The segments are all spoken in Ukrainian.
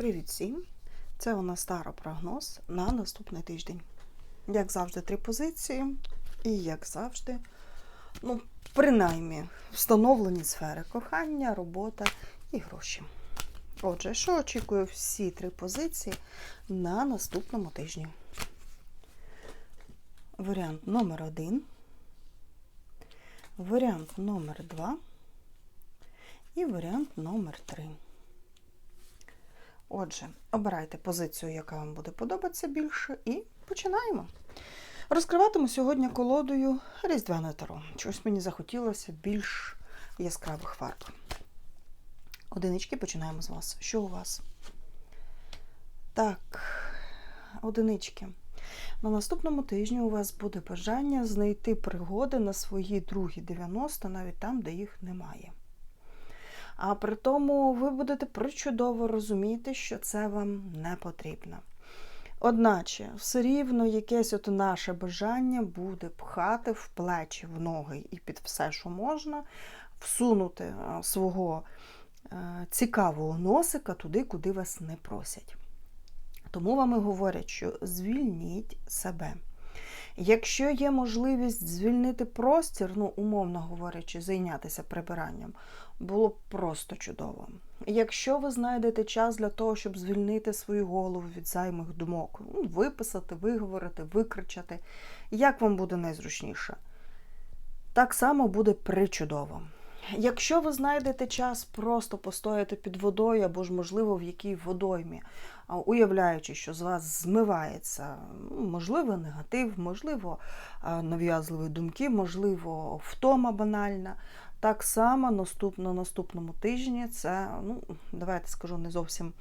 Привіт всім! Це у нас старопрогноз на наступний тиждень. Як завжди, три позиції, і, як завжди, ну, принаймні, встановлені сфери кохання, робота і гроші. Отже, що очікую всі три позиції на наступному тижні? Варіант номер один, варіант номер два і варіант номер три. Отже, обирайте позицію, яка вам буде подобатися більше, і починаємо. Розкриватиму сьогодні колодою Різдвяне Таро. Чогось мені захотілося більш яскравих фарб. Одинички починаємо з вас. Що у вас? Так, одинички. На наступному тижні у вас буде бажання знайти пригоди на свої другі 90, навіть там, де їх немає. А при тому ви будете причудово розуміти, що це вам не потрібно. Одначе, все рівно якесь от наше бажання буде пхати в плечі, в ноги і під все, що можна, всунути свого е, цікавого носика туди, куди вас не просять. Тому вам і говорять, що звільніть себе. Якщо є можливість звільнити простір, ну, умовно говорячи, зайнятися прибиранням, було б просто чудово. Якщо ви знайдете час для того, щоб звільнити свою голову від займих думок, ну, виписати, виговорити, викричати, як вам буде найзручніше, так само буде причудово. Якщо ви знайдете час просто постояти під водою або ж, можливо, в якій водоймі, уявляючи, що з вас змивається, ну, можливо, негатив, можливо, нав'язливі думки, можливо, втома банальна. Так само наступ, на наступному тижні це, ну, давайте скажу, не зовсім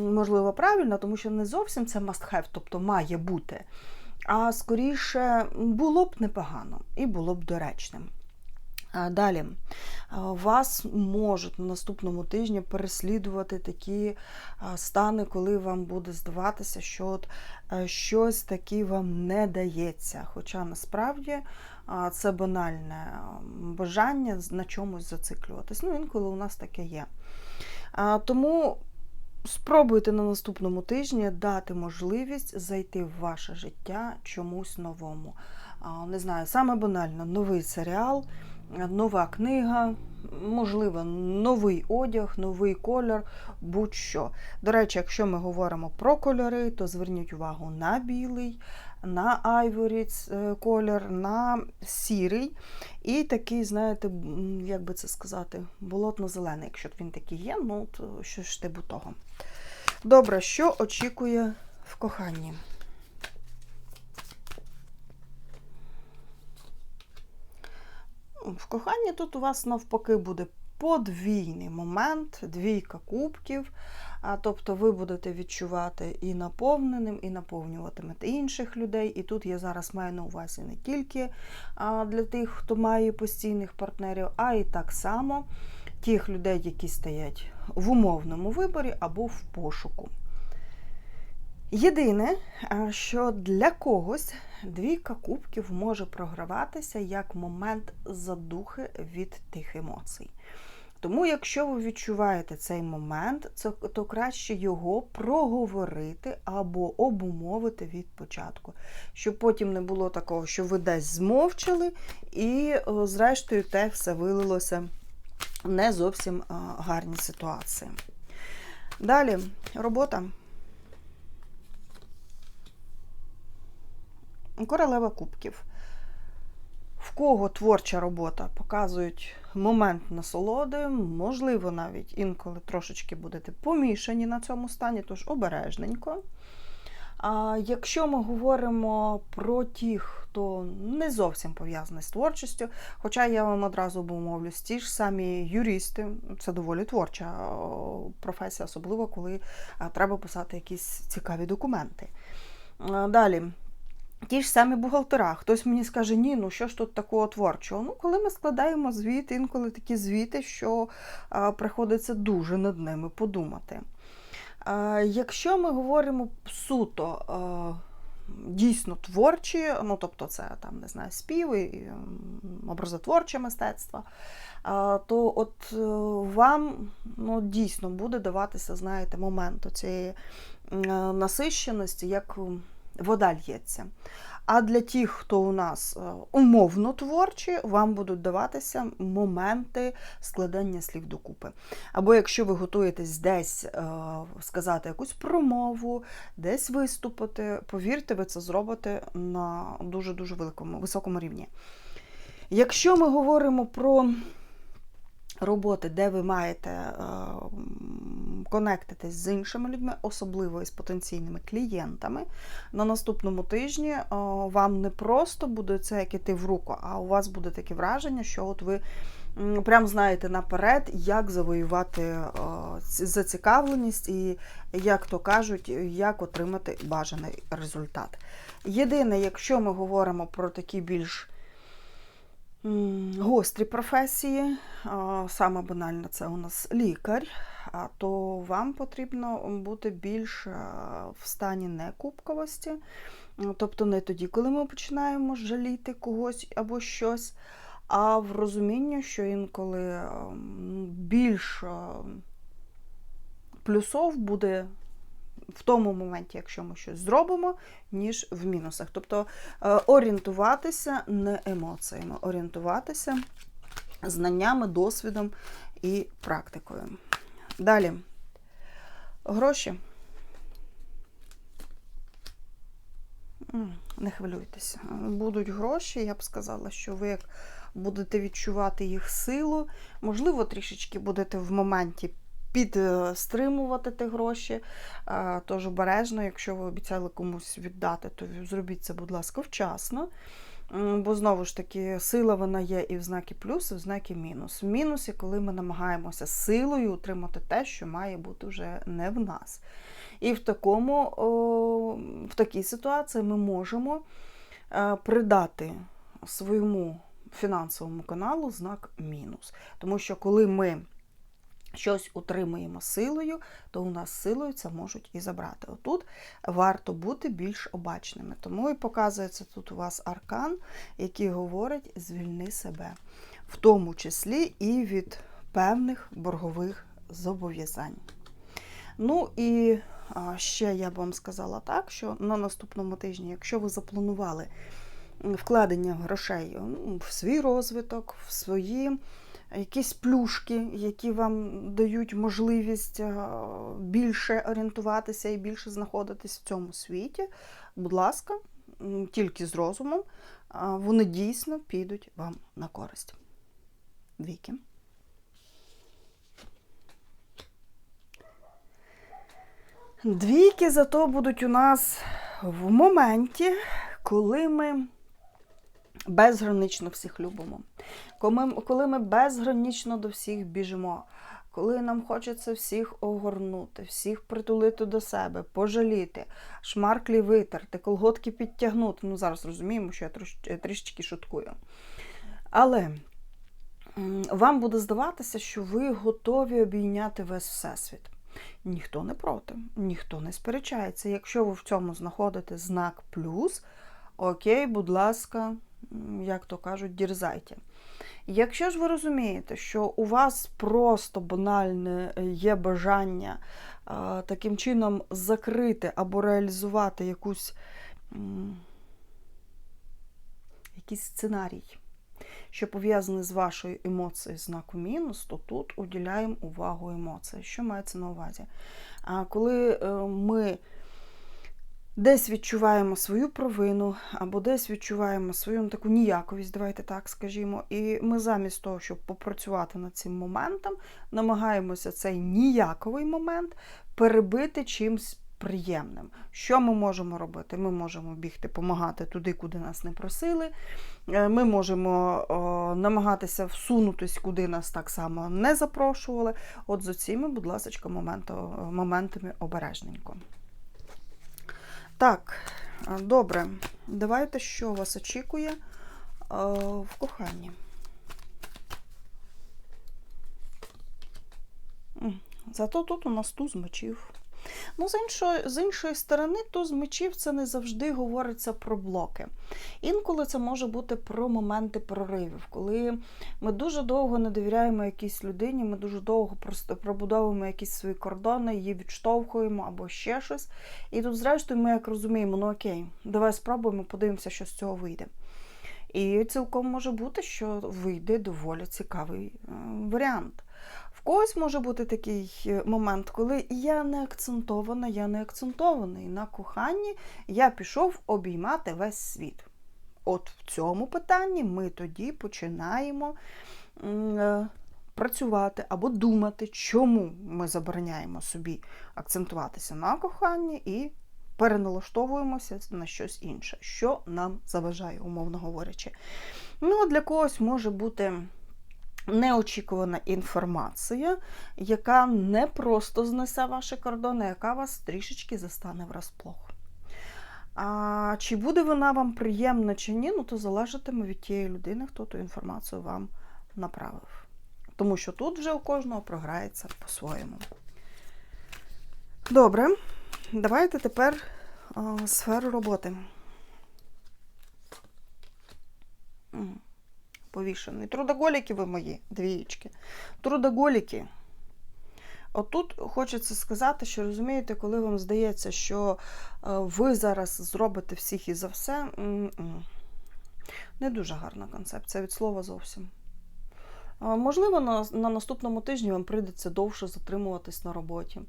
можливо правильно, тому що не зовсім це must have, тобто має бути. А скоріше було б непогано і було б доречним. Далі вас можуть на наступному тижні переслідувати такі стани, коли вам буде здаватися, що от щось таке вам не дається. Хоча насправді це банальне бажання на чомусь зациклюватись. Ну, інколи у нас таке є. Тому спробуйте на наступному тижні дати можливість зайти в ваше життя чомусь новому. Не знаю, саме банально новий серіал нова книга, можливо, новий одяг, новий колір, будь-що. До речі, якщо ми говоримо про кольори, то зверніть увагу на білий, на айворі е, колір, на сірий. І такий, знаєте, як би це сказати, болотно-зелений, якщо він такий є, ну то що ж типу того. Добре, що очікує в коханні? В коханні тут у вас навпаки буде подвійний момент, двійка кубків. А, Тобто ви будете відчувати і наповненим, і наповнюватимете інших людей. І тут я зараз маю на увазі не тільки а, для тих, хто має постійних партнерів, а і так само тих людей, які стоять в умовному виборі або в пошуку. Єдине, що для когось двійка кубків може програватися як момент задухи від тих емоцій. Тому, якщо ви відчуваєте цей момент, то краще його проговорити або обумовити від початку, щоб потім не було такого, що ви десь змовчали, і, зрештою, те все вилилося не зовсім гарні ситуації. Далі робота. Королева кубків. В кого творча робота показують момент насолоди, можливо, навіть інколи трошечки будете помішані на цьому стані, тож обережненько. А якщо ми говоримо про тих, хто не зовсім пов'язаний з творчістю, хоча я вам одразу обумовлюсь, ті ж самі юристи, це доволі творча професія, особливо коли треба писати якісь цікаві документи. Далі. Ті ж самі бухгалтера. Хтось мені скаже, ні, ну що ж тут такого творчого? Ну, коли ми складаємо звіт, інколи такі звіти, що а, приходиться дуже над ними подумати. А, Якщо ми говоримо суто, а, дійсно творчі, ну тобто це там не знаю, співи, образотворче мистецтво, а, то от е, вам ну, дійсно буде даватися, знаєте, момент цієї насищеності, як вода л'ється. А для тих, хто у нас е, умовно творчі, вам будуть даватися моменти складання слів докупи. Або якщо ви готуєтесь десь е, сказати якусь промову, десь виступити, повірте, ви це зробите на дуже-дуже великому, високому рівні. Якщо ми говоримо про роботи, де ви маєте е, конектитись з іншими людьми, особливо із потенційними клієнтами, на наступному тижні е, вам не просто буде це як іти в руку, а у вас буде таке враження, що от ви прям знаєте наперед, як завоювати е, зацікавленість і, як то кажуть, як отримати бажаний результат. Єдине, якщо ми говоримо про такі більш гострі професії, саме банальне це у нас лікар, то вам потрібно бути більш в стані некупковості, тобто не тоді, коли ми починаємо жаліти когось або щось, а в розумінні, що інколи більш плюсов буде в тому моменті, якщо ми щось зробимо, ніж в мінусах. Тобто е, орієнтуватися не емоціями, орієнтуватися знаннями, досвідом і практикою. Далі. Гроші. Не хвилюйтеся. Будуть гроші, я б сказала, що ви як будете відчувати їх силу, можливо, трішечки будете в моменті підстримувати ті гроші. Е, Тож обережно, якщо ви обіцяли комусь віддати, то зробіть це, будь ласка, вчасно. Бо знову ж таки, сила вона є і в знакі плюс, і в знакі мінус. В мінусі, коли ми намагаємося силою утримати те, що має бути вже не в нас. І в такому, в такій ситуації ми можемо е, придати своєму фінансовому каналу знак мінус. Тому що коли ми щось утримуємо силою, то у нас силою це можуть і забрати. Отут варто бути більш обачними. Тому і показується тут у вас аркан, який говорить звільни себе, в тому числі і від певних боргових зобов'язань. Ну і ще я б вам сказала так, що на наступному тижні, якщо ви запланували вкладення грошей ну, в свій розвиток, в свої якісь плюшки, які вам дають можливість е, більше орієнтуватися і більше знаходитись в цьому світі, будь ласка, тільки з розумом, вони дійсно підуть вам на користь. Двійки. Двійки зато будуть у нас в моменті, коли ми безгранично всіх любимо, коли ми, безгранично до всіх біжимо, коли нам хочеться всіх огорнути, всіх притулити до себе, пожаліти, шмарклі витерти, колготки підтягнути. Ну, зараз розуміємо, що я трішечки шуткую. Але вам буде здаватися, що ви готові обійняти весь всесвіт. Ніхто не проти, ніхто не сперечається. Якщо ви в цьому знаходите знак плюс, окей, будь ласка, як то кажуть, дірзайте. Якщо ж ви розумієте, що у вас просто банальне е, є бажання таким чином закрити або реалізувати якусь, якийсь сценарій, що пов'язаний з вашою емоцією знаку мінус, то тут уділяємо увагу емоції. Що мається на увазі? А коли е, ми десь відчуваємо свою провину, або десь відчуваємо свою ну, таку ніяковість, давайте так скажімо, і ми замість того, щоб попрацювати над цим моментом, намагаємося цей ніяковий момент перебити чимсь приємним. Що ми можемо робити? Ми можемо бігти, допомагати туди, куди нас не просили. Е, Ми можемо о, намагатися всунутись, куди нас так само не запрошували. От з цими, будь ласка, моментами обережненько. Так, добре. Давайте, що вас очікує е, в коханні. Зато тут у нас туз мечів. Ну, з іншої, з іншої сторони, туз мечів це не завжди говориться про блоки. Інколи це може бути про моменти проривів, коли ми дуже довго не довіряємо якійсь людині, ми дуже довго просто пробудовуємо якісь свої кордони, її відштовхуємо або ще щось. І тут, зрештою, ми як розуміємо, ну окей, давай спробуємо, подивимося, що з цього вийде. І цілком може бути, що вийде доволі цікавий е, варіант. Когось може бути такий е, момент, коли я не акцентована, я не акцентований на коханні, я пішов обіймати весь світ. От в цьому питанні ми тоді починаємо е, працювати або думати, чому ми забороняємо собі акцентуватися на коханні і переналаштовуємося на щось інше, що нам заважає, умовно говорячи. Ну, для когось може бути. Неочікувана інформація, яка не просто знесе ваші кордони, яка вас трішечки застане врасплох. А Чи буде вона вам приємна чи ні, ну то залежатиме від тієї людини, хто ту інформацію вам направив. Тому що тут вже у кожного програється по-своєму. Добре, давайте тепер сферу роботи. Повішений. Трудоголіки ви мої, двієчки. Трудоголіки. Отут хочеться сказати, що розумієте, коли вам здається, що ви зараз зробите всіх і за все, не дуже гарна концепція від слова зовсім. Можливо, на, на наступному тижні вам прийдеться довше затримуватись на роботі.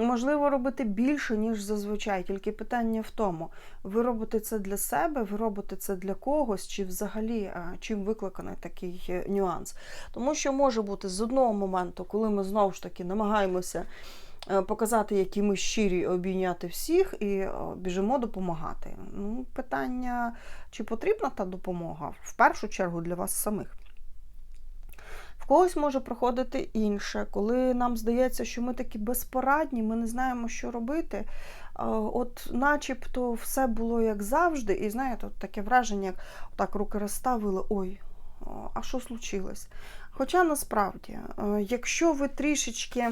Можливо, робити більше, ніж зазвичай. Тільки питання в тому, ви робите це для себе, ви робите це для когось, чи взагалі чим викликаний такий е, нюанс. Тому що може бути з одного моменту, коли ми знову ж таки намагаємося е, показати, які ми щирі, обійняти всіх і біжимо допомагати. Ну, Питання, чи потрібна та допомога? В першу чергу для вас самих когось може проходити інше, коли нам здається, що ми такі безпорадні, ми не знаємо, що робити. От начебто все було як завжди, і знаєте, от таке враження, як так руки розставили, ой, а що случилось? Хоча насправді, якщо ви трішечки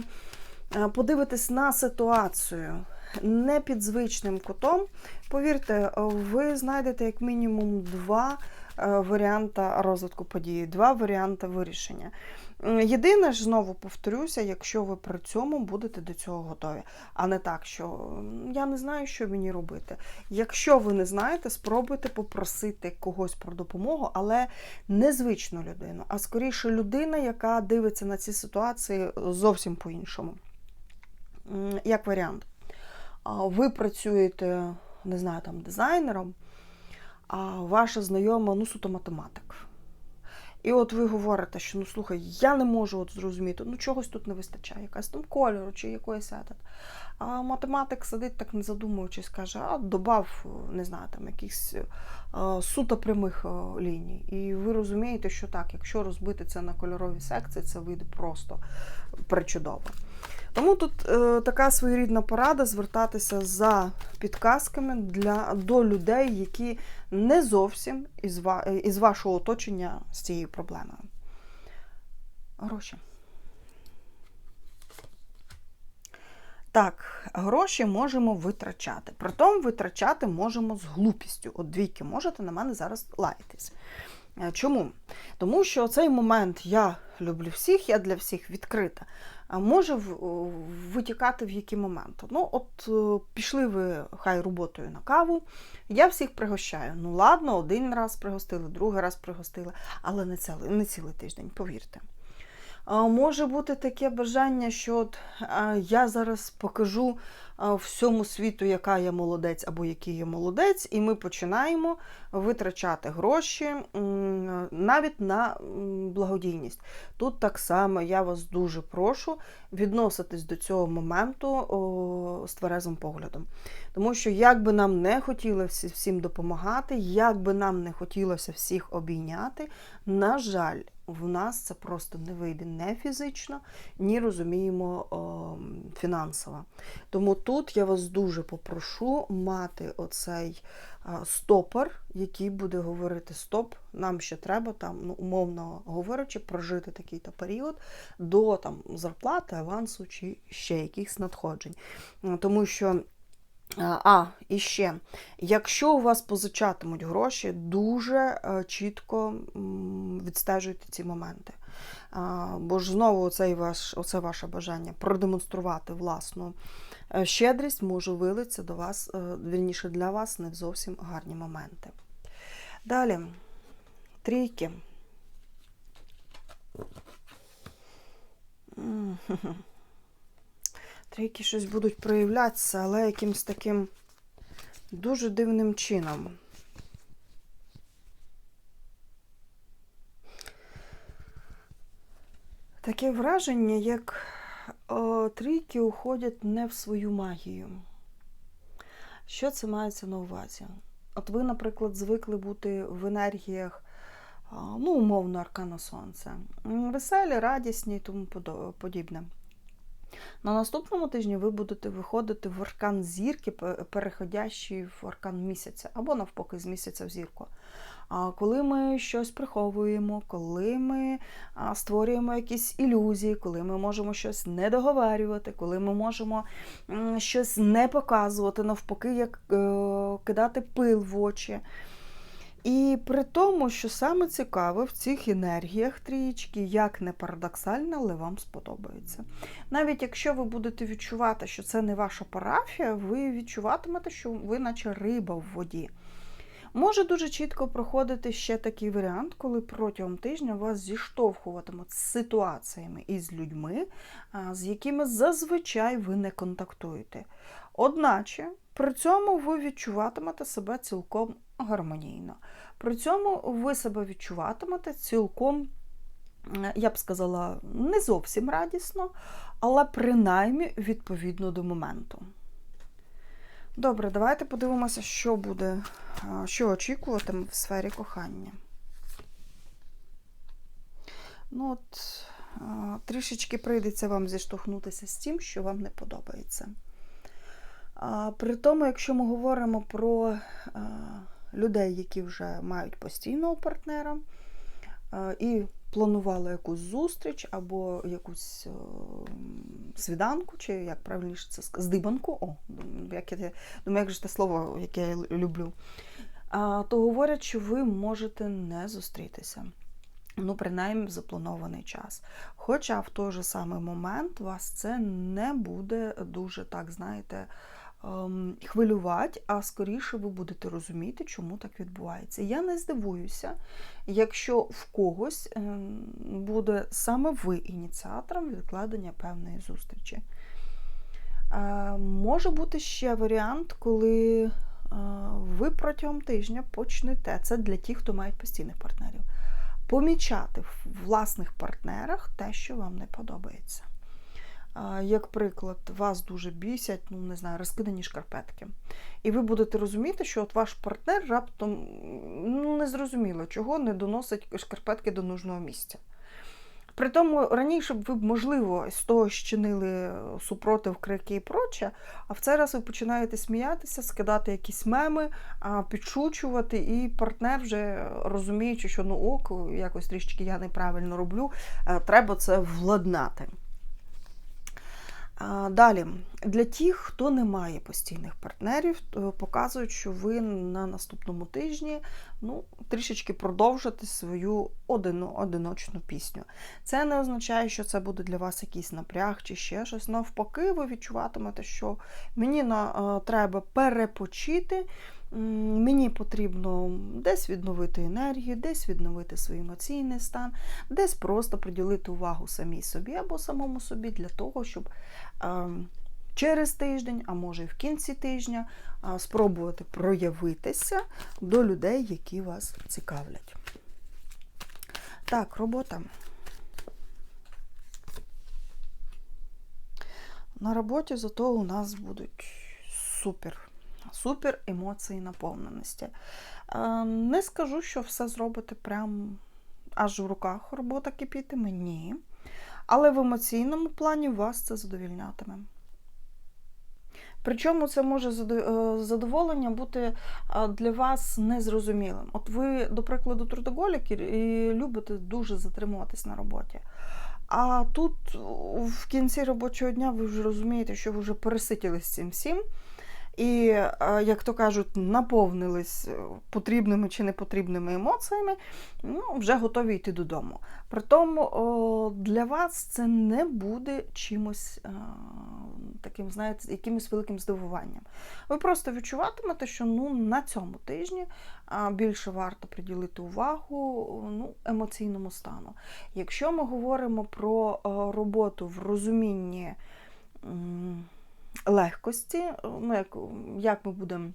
подивитесь на ситуацію не під звичним кутом, повірте, ви знайдете як мінімум два Е, варіанта розвитку події, два варіанти вирішення. Єдине ж, знову повторюся, якщо ви при цьому будете до цього готові, а не так, що я не знаю, що мені робити. Якщо ви не знаєте, спробуйте попросити когось про допомогу, але не звичну людину, а скоріше людина, яка дивиться на ці ситуації зовсім по-іншому. Як варіант, ви працюєте, не знаю, там дизайнером а ваша знайома ну, суто математик. І от ви говорите, що ну слухай, я не можу от зрозуміти, ну чогось тут не вистачає, якась там кольору чи якоїсь етат. А математик сидить, так не задумуючись, каже, а добав, не знаю, там якихось а, суто прямих а, ліній. І ви розумієте, що так, якщо розбити це на кольорові секції, це вийде просто причудово. Тому тут е, така своєрідна порада звертатися за підказками для, до людей, які не зовсім із, із вашого оточення з цією проблемою. Гроші. Так, гроші можемо витрачати. Притом витрачати можемо з глупістю. От двійки можете на мене зараз лаятись. Е, чому? Тому що цей момент я люблю всіх, я для всіх відкрита може витікати в який момент. Ну, от е, пішли ви хай роботою на каву, я всіх пригощаю. Ну, ладно, один раз пригостили, другий раз пригостили, але не цілий, не цілий тиждень, повірте. Може бути таке бажання, що от я зараз покажу всьому світу, яка я молодець або який я молодець, і ми починаємо витрачати гроші навіть на благодійність. Тут так само я вас дуже прошу відноситись до цього моменту з тверезим поглядом. Тому що, як би нам не хотілося всім допомагати, як би нам не хотілося всіх обійняти, на жаль, в нас це просто не вийде не фізично, ні розуміємо фінансова. Тому тут я вас дуже попрошу мати оцей стопор, який буде говорити: стоп, нам ще треба там, ну, умовно говорячи, прожити такий-то період до там зарплати, авансу чи ще якихось надходжень. Тому що. А, і ще, якщо у вас позичатимуть гроші, дуже е, чітко відстежуйте ці моменти. Бо ж знову оцей ваш, оце ваше бажання продемонструвати власну е, щедрість може вилитися до вас, е, вірніше для вас, не зовсім гарні моменти. Далі, трійки. Трійки щось будуть проявлятися, але якимось таким дуже дивним чином. Таке враження, як о, трійки уходять не в свою магію. Що це мається на увазі? От ви, наприклад, звикли бути в енергіях, ну, умовно, аркана сонця, веселі, радісні і тому подібне. На наступному тижні ви будете виходити в аркан зірки, переходящий в аркан місяця, або навпаки, з місяця в зірку. А коли ми щось приховуємо, коли ми створюємо якісь ілюзії, коли ми можемо щось не договарювати, коли ми можемо щось не показувати, навпаки, як е, кидати пил в очі. І при тому, що саме цікаве в цих енергіях трієчки, як не парадоксально, але вам сподобається. Навіть якщо ви будете відчувати, що це не ваша парафія, ви відчуватимете, що ви наче риба в воді. Може дуже чітко проходити ще такий варіант, коли протягом тижня вас зіштовхуватимуть з ситуаціями і з людьми, з якими зазвичай ви не контактуєте. Одначе при цьому ви відчуватимете себе цілком гармонійно. При цьому ви себе відчуватимете цілком, е, я б сказала, не зовсім радісно, але принаймні відповідно до моменту. Добре, давайте подивимося, що буде, що очікуватиме в сфері кохання. Ну от, трішечки прийдеться вам зіштовхнутися з тим, що вам не подобається. А, При тому, якщо ми говоримо про людей, які вже мають постійного партнера і планували якусь зустріч або якусь о, свіданку, чи як правильніше це сказати, здибанку, о, як я, думаю, як же те слово, яке я люблю, а, то говорять, що ви можете не зустрітися. Ну, принаймні в запланований час. Хоча в той же самий момент вас це не буде дуже, так, знаєте, хвилювати, а скоріше ви будете розуміти, чому так відбувається. Я не здивуюся, якщо в когось ем, буде саме ви ініціатором відкладення певної зустрічі. Е, Може бути ще варіант, коли е, ви протягом тижня почнете, це для тих, хто мають постійних партнерів, помічати в власних партнерах те, що вам не подобається. Як приклад, вас дуже бісять, ну не знаю, розкидані шкарпетки. І ви будете розуміти, що от ваш партнер раптом ну, незрозуміло, чого не доносить шкарпетки до нужного місця. При тому раніше б ви б, можливо, з того щинили супротив, крики і проче, а в цей раз ви починаєте сміятися, скидати якісь меми, підшучувати, і партнер вже розуміючи, що ну ок, якось трішки я неправильно роблю, е, треба це владнати. Далі, для тих, хто не має постійних партнерів, показують, що ви на наступному тижні ну, трішечки продовжите свою одину, одиночну пісню. Це не означає, що це буде для вас якийсь напряг чи ще щось. Навпаки, ви відчуватимете, що мені на, треба перепочити. Мені потрібно десь відновити енергію, десь відновити свій емоційний стан, десь просто приділити увагу самій собі або самому собі для того, щоб через тиждень, а може і в кінці тижня, спробувати проявитися до людей, які вас цікавлять. Так, робота. На роботі зато у нас будуть супер супер емоції наповненості. Е, Не скажу, що все зробите прям аж в руках робота кипітиме, ні. Але в емоційному плані вас це задовільнятиме. Причому це може е, задоволення бути для вас незрозумілим. От ви, до прикладу, трудоголіки і любите дуже затримуватись на роботі. А тут в кінці робочого дня ви вже розумієте, що ви вже переситілись цим всім. І, е, як то кажуть, наповнились е, потрібними чи непотрібними емоціями, ну, вже готові йти додому. Притому о, для вас це не буде чимось е, таким, знаєте, якимось великим здивуванням. Ви просто відчуватимете, що ну, на цьому тижні більше варто приділити увагу ну, емоційному стану. Якщо ми говоримо про роботу в розумінні. Легкості, ну, як, як ми будемо.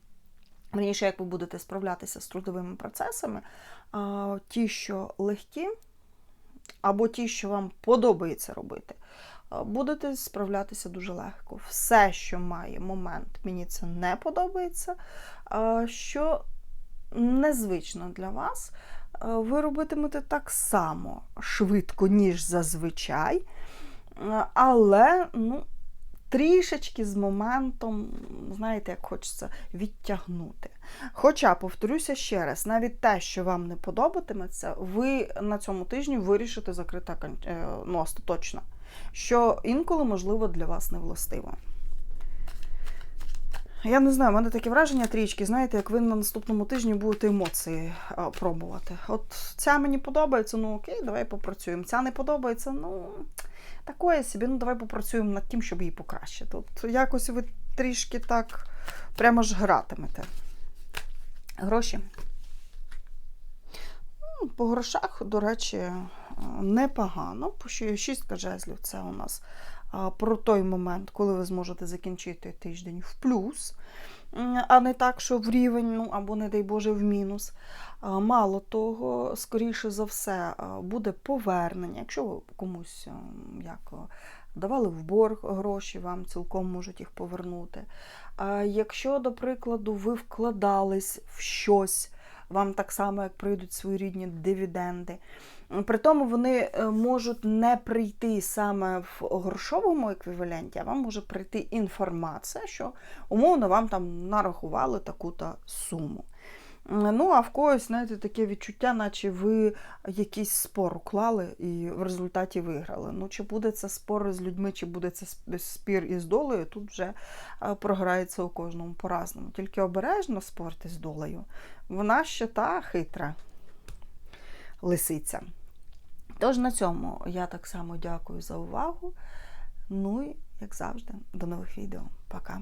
Раніше, як ви будете справлятися з трудовими процесами, ті, що легкі, або ті, що вам подобається робити, будете справлятися дуже легко. Все, що має момент, мені це не подобається, що незвично для вас, ви робитимете так само швидко, ніж зазвичай, але, ну, трішечки з моментом, знаєте, як хочеться відтягнути. Хоча, повторюся ще раз, навіть те, що вам не подобатиметься, ви на цьому тижні вирішите закрити е, ну, остаточно, що інколи, можливо, для вас не властиво. Я не знаю, в мене таке враження трішки, знаєте, як ви на наступному тижні будете емоції а, пробувати. От ця мені подобається, ну окей, давай попрацюємо. Ця не подобається, ну такое собі, ну давай попрацюємо над тим, щоб її покращити. От якось ви трішки так прямо ж гратимете. Гроші. Ну, По грошах, до речі, е, непогано. Що Шістка жезлів це у нас про той момент, коли ви зможете закінчити тиждень в плюс, а не так, що в рівень, ну або, не дай Боже, в мінус. Мало того, скоріше за все, буде повернення. Якщо ви комусь як, давали в борг гроші, вам цілком можуть їх повернути. Якщо, до прикладу, ви вкладались в щось, вам так само, як прийдуть своєрідні дивіденди. При тому вони е, можуть не прийти саме в грошовому еквіваленті, а вам може прийти інформація, що умовно вам там нарахували таку-то суму. Ну, а в когось, знаєте, таке відчуття, наче ви якийсь спор уклали і в результаті виграли. Ну, чи буде це спор з людьми, чи буде це спір із долею, тут вже програється у кожному по-разному. Тільки обережно спорти з долею. Вона ще та хитра лисиця. Тож на цьому я так само дякую за увагу. Ну і, як завжди, до нових відео. Пока.